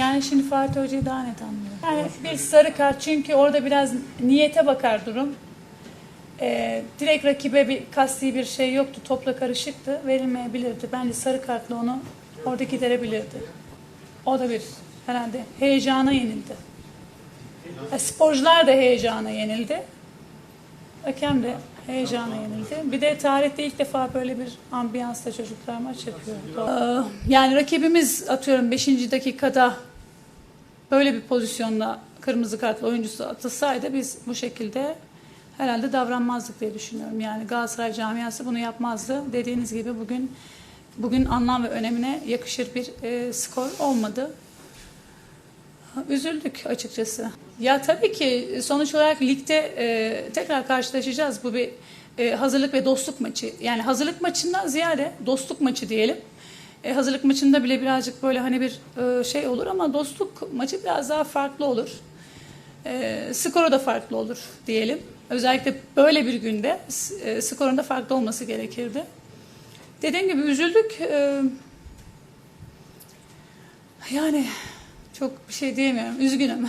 Yani şimdi Fatih Hoca'yı daha net anlıyorum. Yani bir sarı kart çünkü orada biraz niyete bakar durum. Ee, direkt rakibe bir kasti bir şey yoktu. Topla karışıktı. Verilmeyebilirdi. Bence sarı kartla onu orada giderebilirdi. O da bir herhalde heyecana yenildi. E, sporcular da heyecana yenildi. Hakem de heyecana yenildi. Bir de tarihte ilk defa böyle bir ambiyansla çocuklar maç yapıyor. Ee, yani rakibimiz atıyorum 5. dakikada böyle bir pozisyonla kırmızı kartlı oyuncusu atılsaydı biz bu şekilde herhalde davranmazdık diye düşünüyorum. Yani Galatasaray camiası bunu yapmazdı. Dediğiniz gibi bugün bugün anlam ve önemine yakışır bir e, skor olmadı. Üzüldük açıkçası. Ya tabii ki sonuç olarak ligde e, tekrar karşılaşacağız. Bu bir e, hazırlık ve dostluk maçı. Yani hazırlık maçından ziyade dostluk maçı diyelim. E, hazırlık maçında bile birazcık böyle hani bir e, şey olur ama dostluk maçı biraz daha farklı olur. E, skoru da farklı olur diyelim. Özellikle böyle bir günde e, skorun da farklı olması gerekirdi. Dediğim gibi üzüldük. E, yani çok bir şey diyemiyorum. Üzgünüm.